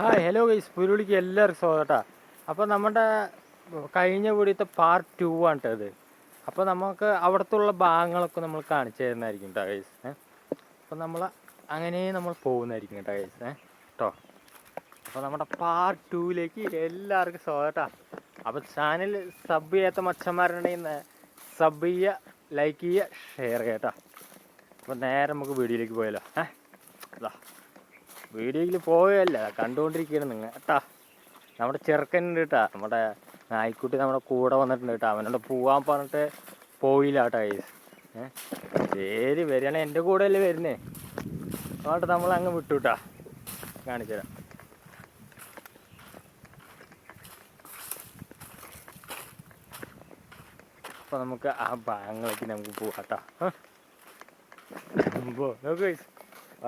Hi hello guys പുരുളിക്ക് എല്ലാവർക്കും സ്വാഗതം അപ്പോൾ നമ്മുടെ കഴിഞ്ഞ കൂടിയത്തെ പാർട്ട് ടു ആണ് കേട്ടോ ഇത്. അപ്പോൾ നമുക്ക് അവിടത്തുള്ള ഭാഗങ്ങളൊക്കെ നമ്മൾ കാണിച്ചു തരുന്നതായിരിക്കും കേട്ടോ ഗൈസ് അപ്പോൾ നമ്മൾ അങ്ങനെ നമ്മൾ പോകുന്നതായിരിക്കും കേട്ടോ ഗൈസ് കേട്ടോ അപ്പോൾ നമ്മുടെ പാർട്ട് ടുവിലേക്ക് എല്ലാവർക്കും സ്വാഗതം അപ്പോൾ ചാനൽ സബ് ചെയ്യാത്ത മച്ചന്മാരുണ്ടെങ്കിൽ സബ് ചെയ്യുക ലൈക്ക് ചെയ്യുക ഷെയർ കേട്ടോ. അപ്പോൾ നേരെ നമുക്ക് വീഡിയോയിലേക്ക് പോയാലോ ഏ. ഇതാ വീഡിയോയിൽ പോവുകയല്ല കണ്ടുകൊണ്ടിരിക്കുകയാണ് നിങ്ങൾ. കേട്ടാ നമ്മുടെ ചെറുക്കനുണ്ട് കേട്ടാ നമ്മുടെ നായ്ക്കുട്ടി നമ്മുടെ കൂടെ വന്നിട്ടുണ്ട് കേട്ടോ അവനോട് പോവാൻ പറഞ്ഞിട്ട് പോയില്ല കേട്ടോ ഗൈസ് ശരി വരികയാണ് എന്റെ കൂടെ അല്ലേ വരുന്നേ. അതുകൊണ്ട് നമ്മൾ അങ്ങ് വിട്ടു കേട്ടാ കാണിച്ചു തരാം. അപ്പോൾ നമുക്ക് ആ ഭാഗങ്ങളൊക്കെ നമുക്ക് പോവാട്ടാ കേട്ടോ നോക്ക്.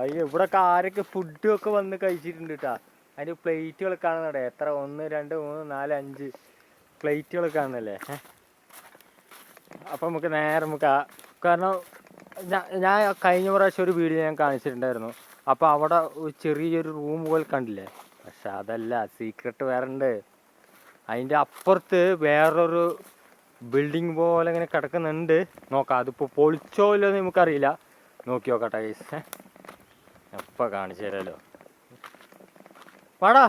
അയ്യോ ഇവിടെ ആരൊക്കെ ഫുഡ് ഒക്കെ വന്ന് കഴിച്ചിട്ടുണ്ട് കേട്ടാ അതിന്റെ പ്ലേറ്റുകൾ കാണുന്നുണ്ട് എത്ര? ഒന്ന് രണ്ട് മൂന്ന് നാല് അഞ്ച് പ്ലേറ്റുകൾ കാണുന്നല്ലേ? അപ്പൊ നമുക്ക് നേരെ നമുക്ക് കാരണം ഞാൻ കഴിഞ്ഞ പ്രാവശ്യം ഒരു വീഡിയോ ഞാൻ കാണിച്ചിട്ടുണ്ടായിരുന്നു. അപ്പൊ അവിടെ ചെറിയൊരു റൂം പോലെ കണ്ടില്ലേ? പക്ഷെ അതല്ല സീക്രട്ട് വേറെ ഉണ്ട്. അതിന്റെ അപ്പുറത്ത് വേറൊരു ബിൽഡിംഗ് പോലെ ഇങ്ങനെ കിടക്കുന്നുണ്ട്. നോക്കാം അതിപ്പോ പൊളിച്ചോ ഇല്ലെന്ന് നമുക്കറിയില്ല. നോക്കി നോക്കട്ടെ ഗൈസ് എപ്പോൾ കാണിച്ചു തരാമല്ലോ വാടാ.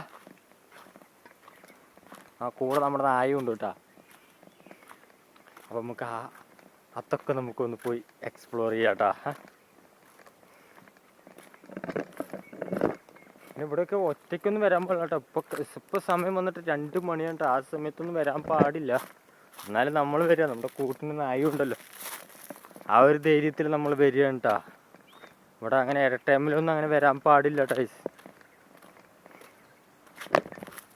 ആ കൂടെ നമ്മുടെ നായുണ്ട് കേട്ടാ. അപ്പം നമുക്ക് ആ അതൊക്കെ നമുക്കൊന്ന് പോയി എക്സ്പ്ലോർ ചെയ്യാട്ടാ പിന്നെ ഇവിടെയൊക്കെ ഒറ്റയ്ക്കൊന്നും വരാൻ പാടില്ല കേട്ടോ ഇപ്പൊ ഇപ്പോൾ സമയം വന്നിട്ട് രണ്ട് മണിയാണ് ആ സമയത്തൊന്നും വരാൻ പാടില്ല. എന്നാലും നമ്മൾ വരിക. നമ്മുടെ കൂട്ടിന് നായുണ്ടല്ലോ ആ ഒരു ധൈര്യത്തിൽ നമ്മൾ വരികയാണ് കേട്ടാ ഇവിടെ അങ്ങനെ ഇര ടൈമിലൊന്നും അങ്ങനെ വരാൻ പാടില്ല ടൈസ്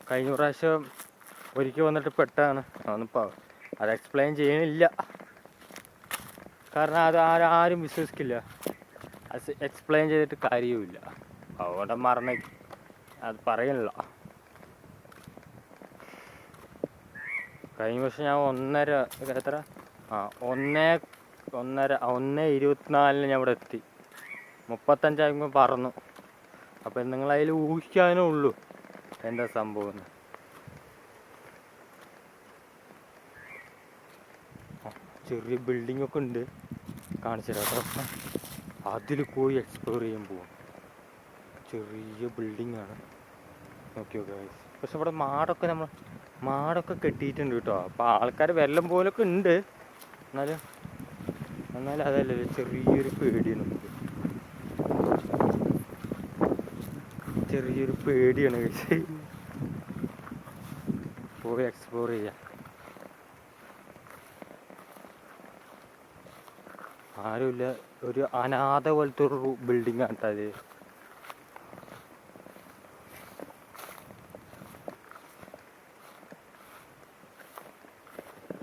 കഴിഞ്ഞ പ്രാവശ്യം ഒരിക്കൽ വന്നിട്ട് പെട്ടാണ്. അതൊന്നിപ്പോൾ അത് എക്സ്പ്ലെയിൻ ചെയ്യണില്ല. കാരണം അത് ആരും വിശ്വസിക്കില്ല. അത് എക്സ്പ്ലെയിൻ ചെയ്തിട്ട് കാര്യവുമില്ല. അതുകൊണ്ട് മറന്ന അത് പറയണില്ല. കഴിഞ്ഞ വർഷം ഞാൻ ഒന്നര എത്ര? ആ ഒന്നേ ഒന്നര ഒന്ന് ഇരുപത്തിനാലിന് ഞാൻ ഇവിടെ എത്തി. മുപ്പത്തഞ്ചാകുമ്പോൾ പറന്നു. അപ്പം നിങ്ങൾ അതിൽ ഊഹിക്കാനേ ഉള്ളൂ എന്താ സംഭവം. ചെറിയ ബിൽഡിംഗ് ഒക്കെ ഉണ്ട്. കാണിച്ചു തരാം കേട്ടോ. അതിൽ പോയി എക്സ്പ്ലോർ ചെയ്യാൻ പോവാം. ചെറിയ ബിൽഡിംഗ് ആണ്. നോക്കി നോക്കി പക്ഷെ ഇവിടെ മാടൊക്കെ നമ്മൾ മാടൊക്കെ കെട്ടിയിട്ടുണ്ട് കേട്ടോ. അപ്പോൾ ആൾക്കാർ വെള്ളം പോലൊക്കെ ഉണ്ട്. എന്നാലും എന്നാലും അതല്ലല്ലോ ചെറിയൊരു പേടിയാണ് നമുക്ക്. ചെറിയൊരു പേടിയാണ് പക്ഷേ പോയി എക്സ്പ്ലോർ ചെയ്യാം. ആരുമില്ല. ഒരു അനാഥ പോലത്തെ ഒരു ബിൽഡിംഗ് ആണ് അത്.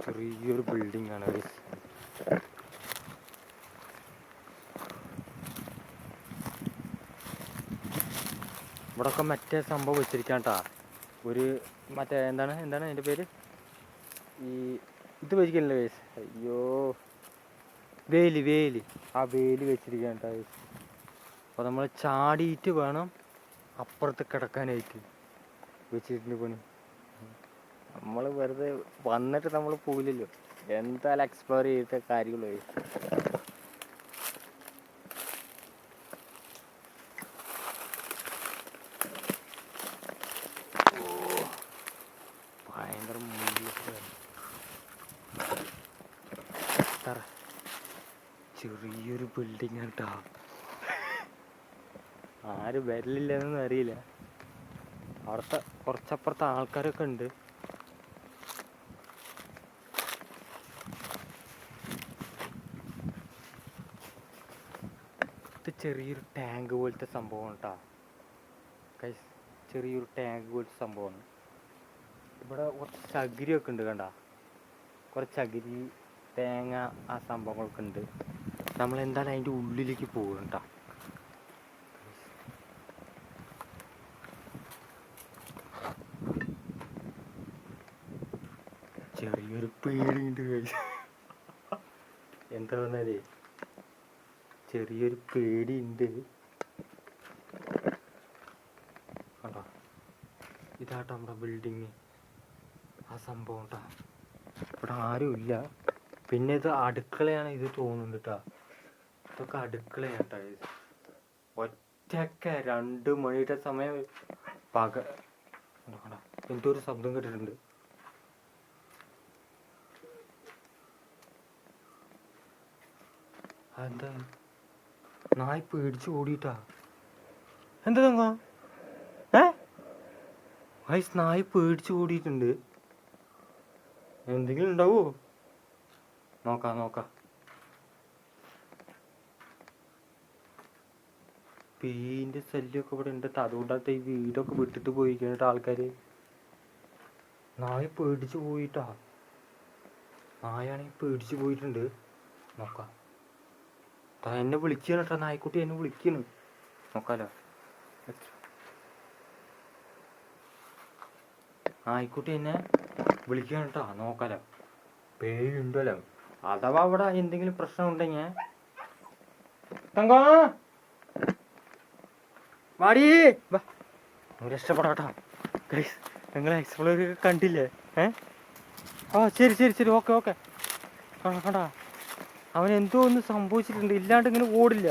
ചെറിയൊരു ബിൽഡിംഗ് ആണ് ഇവിടൊക്കെ മറ്റേ സംഭവം വെച്ചിരിക്കാൻ കേട്ടോ ഒരു മറ്റേ എന്താണ് എന്താണ് അതിന്റെ പേര്? ഈ ഇത് വെച്ചിട്ടില്ലേ വേസ് അയ്യോ. വേലി വേലി. ആ വേലി വെച്ചിരിക്കാൻ കേട്ടോ വേസ് അപ്പോൾ നമ്മൾ ചാടിയിട്ട് വേണം അപ്പുറത്ത് കിടക്കാനായിട്ട്. വെച്ചിട്ടുണ്ട് പണി. നമ്മൾ വെറുതെ വന്നിട്ട് നമ്മൾ പോയില്ലല്ലോ എന്തായാലും എക്സ്പ്ലോർ ചെയ്തിട്ട് കാര്യമുള്ളൂ guys. ഭയങ്കര മുള്ളിട്ട് എത്ര ചെറിയൊരു ബിൽഡിംഗ് കേട്ടോ. ആരും വരലില്ലെന്നൊന്നും അറിയില്ല. അവിടുത്തെ കുറച്ചപ്പുറത്തെ ആൾക്കാരൊക്കെ ഉണ്ട്. ഇത് ചെറിയൊരു ടാങ്ക് പോലത്തെ സംഭവം കേട്ടോ. ചെറിയൊരു ടാങ്ക് പോലത്തെ സംഭവമാണ്. ഇവിടെ കുറച്ച് ചകിരിയൊക്കെ ഉണ്ട് കണ്ട. കുറച്ച് ചകിരി തേങ്ങ ആ സംഭവങ്ങളൊക്കെ ഉണ്ട്. നമ്മൾ എന്തായാലും അതിന്റെ ഉള്ളിലേക്ക് പോകണ്ട കേട്ടോ ചെറിയൊരു പേടിയുണ്ട്. എന്താ പറഞ്ഞാലേ ചെറിയൊരു പേടിയുണ്ട്. കണ്ടോ? ഇതാട്ടോ നമ്മുടെ ബിൽഡിങ് ആ സംഭവം കേട്ടോ ഇവിടെ ആരുമില്ല. പിന്നെ ഇത് അടുക്കളയാണ് ഇത് തോന്നുന്നുണ്ട് ട്ടാ. ഇതൊക്കെ അടുക്കളയാട്ടാ ഇത്. ഒറ്റക്ക രണ്ട് മണിയുടെ സമയം പക? എന്തോ ഒരു ശബ്ദം കേട്ടിട്ടുണ്ട്. എന്താ നായ് പേടിച്ച് ഓടിയിട്ടാ. എന്താ തങ്ങ? ഏ? വയസ് നായ് പേടിച്ച് ഓടിയിട്ടുണ്ട്. എന്തെങ്കിലും ഉണ്ടാവോ? നോക്കാം നോക്കാം. പേയിന്റെ ശല്യമൊക്കെ ഇവിടെ ഉണ്ട്. അതുകൊണ്ടാണ് ഈ വീടൊക്കെ വിട്ടിട്ട് പോയിരിക്കണിട്ട് ആൾക്കാര്. നായ പേടിച്ച് പോയിട്ടാ. നായാണെങ്കിൽ പേടിച്ച് പോയിട്ടുണ്ട്. നോക്കാം. എന്നെ വിളിക്കണം കേട്ടോ നായ്ക്കുട്ടി എന്നെ വിളിക്കണു. നോക്കാലോ. നായ്ക്കുട്ടി എന്നെ വിളിക്കണം കേട്ടോ നോക്കാലോ. പേയുണ്ടല്ലോ അഥവാ അവിടെ എന്തെങ്കിലും പ്രശ്നം ഉണ്ടെങ്കിൽ തങ്കോ! വാടി. വാ. രക്ഷപ്പെടാട്ടോ ഗൈസ് നിങ്ങൾ എക്സ്പ്ലോർ കണ്ടില്ലേ? ഏ? ആ ശരി ശരി ശരി. Okay okay. കണ്ടാ കണ്ടാ? അവൻ എന്തോ ഒന്ന് സംഭവിച്ചിട്ടുണ്ട്. ഇല്ലാണ്ട് ഇങ്ങനെ ഓടില്ല.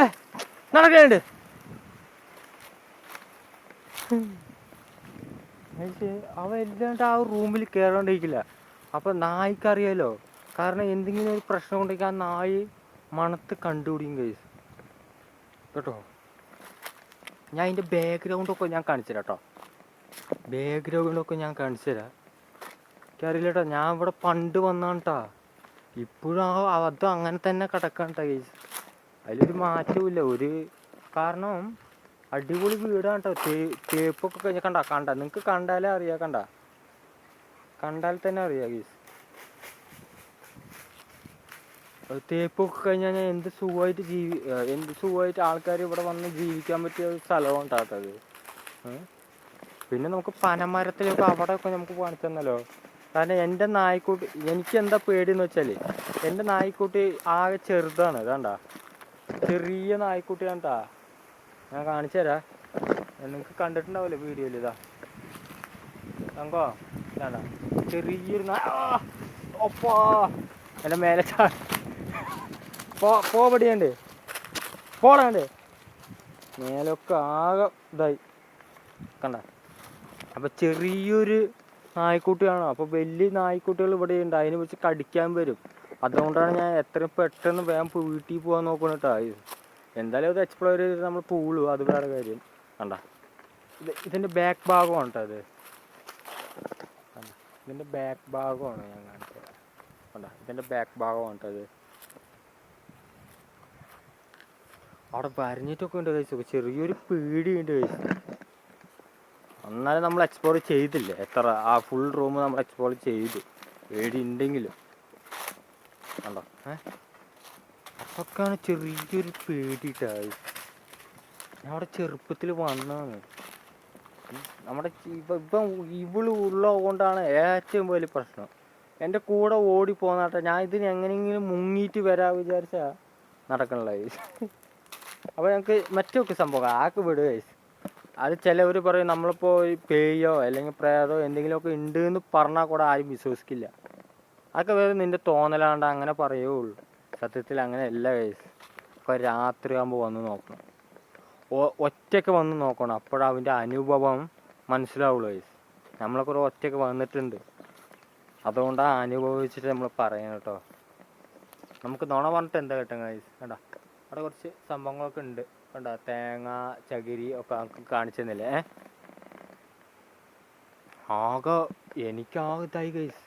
ഏ നടക്കുന്നുണ്ട് അവൻ ഇല്ലാണ്ട് ആ റൂമിൽ കയറാണ്ടിരിക്കില്ല അപ്പൊ നായ്ക്കറിയാലോ? കാരണം എന്തെങ്കിലും ഒരു പ്രശ്നം ഉണ്ടെങ്കിൽ ആ നായി മണത്ത് കണ്ടുപിടിക്കും കേസ് കേട്ടോ? ഞാൻ അതിന്റെ ബാക്ക്ഗ്രൗണ്ടൊക്കെ ഞാൻ കാണിച്ചു തരാം കേട്ടോ ബാക്ക്ഗ്രൗണ്ടൊക്കെ ഞാൻ കാണിച്ചു തരാം എനിക്കറിയില്ല കേട്ടോ ഞാൻ ഇവിടെ പണ്ട് വന്നാണ് കേട്ടോ ഇപ്പോഴും ആ അത് അങ്ങനെ തന്നെ കിടക്കാണ് കേട്ടോ കേസ് അതിലൊരു മാറ്റമില്ല ഒരു കാരണം അടിപൊളി വീടാണ് കേട്ടോ തേപ്പൊക്കെ കഴിഞ്ഞാൽ കണ്ട കണ്ട. നിങ്ങൾക്ക് കണ്ടാലേ അറിയാം കണ്ട. കണ്ടാൽ തന്നെ അറിയാം കേസ് തേപ്പൊക്കെ കഴിഞ്ഞാൽ ഞാൻ എന്ത് സുഖമായിട്ട് ജീവി എന്ത് സുഖമായിട്ട് ആൾക്കാർ ഇവിടെ വന്ന് ജീവിക്കാൻ പറ്റിയ ഒരു സ്ഥലമാണ് കേട്ടോ അത്. പിന്നെ നമുക്ക് പനമരത്തിലൊക്കെ അവിടെയൊക്കെ നമുക്ക് കാണിച്ചു തന്നല്ലോ കാരണം എന്റെ നായ്ക്കുട്ടി എനിക്ക് എന്താ പേടിയെന്ന് വെച്ചാൽ എന്റെ നായ്ക്കുട്ടി ആകെ ചെറുതാണ് ഇതാണ്ടാ ചെറിയ നായ്ക്കുട്ടിയാണ് ട്ടാ ഞാൻ കാണിച്ചു തരാം. നിങ്ങൾക്ക് കണ്ടിട്ടുണ്ടാവില്ലേ വീഡിയോയിൽ ഇതാ. ചെറിയൊരു നാ ആ! ഒപ്പാ. എന്റെ മേലെ ചാ പോ പോപടിയുണ്ട് പോടാണ്ട് മേലൊക്കെ ആകെ ഇതായി. കണ്ട? അപ്പൊ ചെറിയൊരു നായ്ക്കുട്ടിയാണ്? അപ്പൊ വലിയ നായ്ക്കുട്ടികൾ ഇവിടെ ഉണ്ട്. അതിനെ വെച്ച് കടിക്കാൻ വരും. അതുകൊണ്ടാണ് ഞാൻ എത്രയും പെട്ടെന്ന് വേഗം വീട്ടിൽ പോകാൻ നോക്കണിട്ടാ എന്തായാലും അത് എക്സ്പ്ലോർ ചെയ്തിട്ട് നമ്മൾ പോളു അത് വേറെ കാര്യം. കണ്ട? ഇത് ഇതിന്റെ ബാക്ക് ഭാഗമാണ് കേട്ടോ അത് ഇതിന്റെ ബാക്ക് ഭാഗമാണ് ഞാൻ കാണിച്ചത്. കണ്ട? ബാക്ക് ഭാഗമാണ് കേട്ടോ അത് അവിടെ വരഞ്ഞിട്ടൊക്കെ ഉണ്ട് കഴിച്ചു ചെറിയൊരു പേടിയുണ്ട് കഴിച്ചു എന്നാലും നമ്മൾ എക്സ്പ്ലോർ ചെയ്തില്ല? എത്ര ആ ഫുൾ റൂം നമ്മൾ എക്സ്പ്ലോർ ചെയ്തു. പേടി ഉണ്ടെങ്കിലും. കണ്ടോ? ഏ? അപ്പൊക്കെയാണ് ചെറിയൊരു പേടിയിട്ടായി ഞാൻ അവിടെ ചെറുപ്പത്തിൽ വന്നാണ്. നമ്മുടെ ഇപ്പം ഇവൾ ഉള്ളതുകൊണ്ടാണ് ഏറ്റവും വലിയ പ്രശ്നം. എന്റെ കൂടെ ഓടി പോന്നാട്ടെ ഞാൻ ഇതിന് എങ്ങനെയെങ്കിലും മുങ്ങിയിട്ട് വരാ വിചാരിച്ചാ നടക്കണില്ല അപ്പോൾ ഞങ്ങൾക്ക് മറ്റൊക്കെ സംഭവം ആക്ക് വിടുക guys. അത് ചിലവർ പറയും നമ്മളിപ്പോൾ പേയോ അല്ലെങ്കിൽ പ്രേതോ എന്തെങ്കിലുമൊക്കെ ഉണ്ട് എന്ന് പറഞ്ഞാൽ കൂടെ ആരും വിശ്വസിക്കില്ല. അതൊക്കെ വേറെ നിന്റെ തോന്നലാണ്ട് അങ്ങനെ പറയുള്ളൂ സത്യത്തിൽ അങ്ങനെ അല്ല കേസ് ഒക്കെ രാത്രി ആകുമ്പോൾ വന്ന് നോക്കണം. ഒറ്റയ്ക്ക് വന്ന് നോക്കണം. അപ്പോഴവന്റെ അനുഭവം മനസ്സിലാവുള്ളൂ കേസ് നമ്മളൊക്കെ ഒരു ഒറ്റയ്ക്ക് വന്നിട്ടുണ്ട്. അതുകൊണ്ടാണ് അനുഭവിച്ചിട്ട് നമ്മൾ പറയണം കേട്ടോ നമുക്ക് നുണ പറഞ്ഞിട്ട് എന്താ കേട്ടോ കേസ് കണ്ട? അവിടെ കുറച്ച് സംഭവങ്ങളൊക്കെ ഉണ്ട്. കണ്ടോ? തേങ്ങ ചകിരി ഒക്കെ കാണിച്ചു തന്നില്ലേ? ആകെ എനിക്കാകെ ഇതായി കേസ്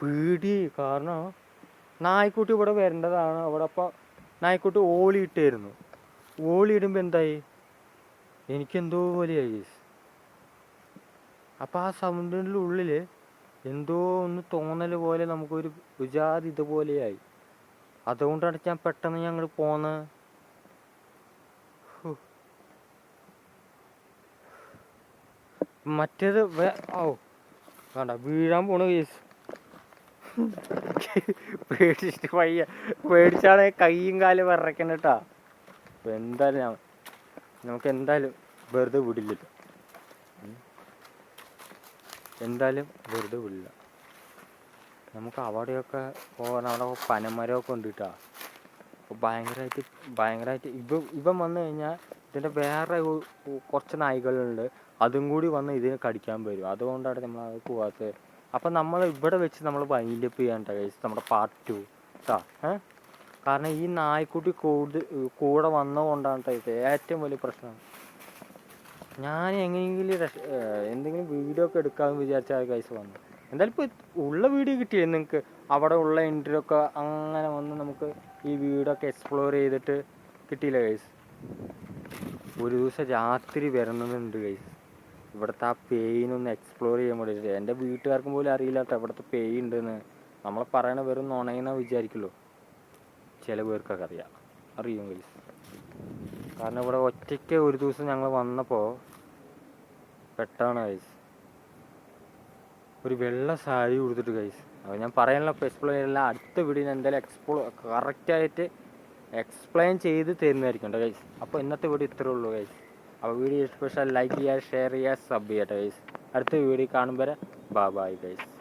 പേടി. കാരണം നായ്ക്കുട്ടി ഇവിടെ വരേണ്ടതാണ്. അവിടെ അപ്പം നായ്ക്കുട്ടി ഓളിയിട്ടായിരുന്നു ഓളിയിടുമ്പോൾ എന്തായി? എനിക്കെന്തോ പോലെയായി കൈസ് അപ്പം ആ സൗണ്ടിന്റെ ഉള്ളിൽ എന്തോ ഒന്ന് തോന്നൽ പോലെ നമുക്കൊരു വിജാതി ഇതുപോലെയായി. അതുകൊണ്ടാണ് ഞാൻ പെട്ടെന്ന് ഞങ്ങൾ പോന്ന്. മറ്റേത് ഓ വേണ്ട വീഴാൻ പോണ കേസ്. പേടിച്ചിട്ട് വയ്യ. പേടിച്ചാണ് കൈയും കാലും വിറക്കണ കേട്ടാ എന്തായാലും ഞാൻ നമുക്ക് എന്തായാലും വെറുതെ വിടില്ല എന്തായാലും വെറുതെ വിടില്ല. നമുക്ക് അവിടെയൊക്കെ പോകാൻ അവിടെ പനമരമൊക്കെ ഉണ്ട് കേട്ടോ അപ്പോൾ ഭയങ്കരമായിട്ട് ഭയങ്കരമായിട്ട് ഇവ ഇവൻ വന്നു കഴിഞ്ഞാൽ ഇതിന്റെ വേറെ കുറച്ച് നായ്ക്കളുണ്ട് അതും കൂടി വന്ന് ഇതിനെ കടിക്കാൻ വരും. അതുകൊണ്ടാണ് നമ്മൾ അത് പോകാത്തത് അപ്പം നമ്മൾ ഇവിടെ വെച്ച് നമ്മൾ വൈൻഡപ്പ് ചെയ്യാൻ കഴിച്ച് നമ്മുടെ പാർട്ട് ടു കേട്ടോ കാരണം ഈ നായ്ക്കുട്ടി കൂടുതൽ കൂടെ വന്നതുകൊണ്ടാണ് ഏറ്റവും വലിയ പ്രശ്നം. ഞാൻ എങ്ങനെയെങ്കിലും എന്തെങ്കിലും വീഡിയോ ഒക്കെ എടുക്കാമെന്ന് വിചാരിച്ചാൽ കൈസ് വന്നു. എന്തായാലും ഇപ്പോൾ ഉള്ള വീഡിയോ കിട്ടിയേ നിങ്ങൾക്ക് അവിടെ ഉള്ള എൻട്രി ഒക്കെ അങ്ങനെ വന്ന് നമുക്ക് ഈ വീടൊക്കെ എക്സ്പ്ലോർ ചെയ്തിട്ട് കിട്ടിയില്ല കൈസ് ഒരു ദിവസം രാത്രി വരണമെന്നുണ്ട് കൈസ് ഇവിടുത്തെ ആ പെയിൻ ഒന്ന് എക്സ്പ്ലോർ ചെയ്യാൻ വേണ്ടിയിട്ട്. എന്റെ വീട്ടുകാർക്കും പോലും അറിയില്ല കേട്ടോ ഇവിടുത്തെ പെയിൻ ഉണ്ടെന്ന്. നമ്മൾ പറയണ വെറും നുണയെന്നാ വിചാരിക്കുമല്ലോ ചില പേർക്കൊക്കെ അറിയാം. അറിയും കൈസ് കാരണം ഇവിടെ ഒറ്റയ്ക്ക് ഒരു ദിവസം ഞങ്ങൾ വന്നപ്പോൾ പെട്ടാണ് കൈസ് ഒരു വെള്ള സാരി കൊടുത്തിട്ട് കൈസ് അപ്പോൾ ഞാൻ പറയാനുള്ള എക്സ്പ്ലെയിൻ അല്ല അടുത്ത വീഡിയോ ഞാൻ എന്തായാലും എക്സ്പ്ലോ കറക്റ്റായിട്ട് എക്സ്പ്ലെയിൻ ചെയ്ത് തരുന്നതായിരിക്കും കേട്ടോ ഗൈസ് അപ്പോൾ ഇന്നത്തെ വീഡിയോ ഇത്രേ ഉള്ളൂ ഗൈസ് അപ്പോൾ വീഡിയോ സ്പെഷ്യൽ ലൈക്ക് ചെയ്യുക ഷെയർ ചെയ്യുക സബ് ചെയ്യുക ഗൈസ് അടുത്ത വീഡിയോ കാണുമ്പോൾ ബാ ബായ് ഗൈസ്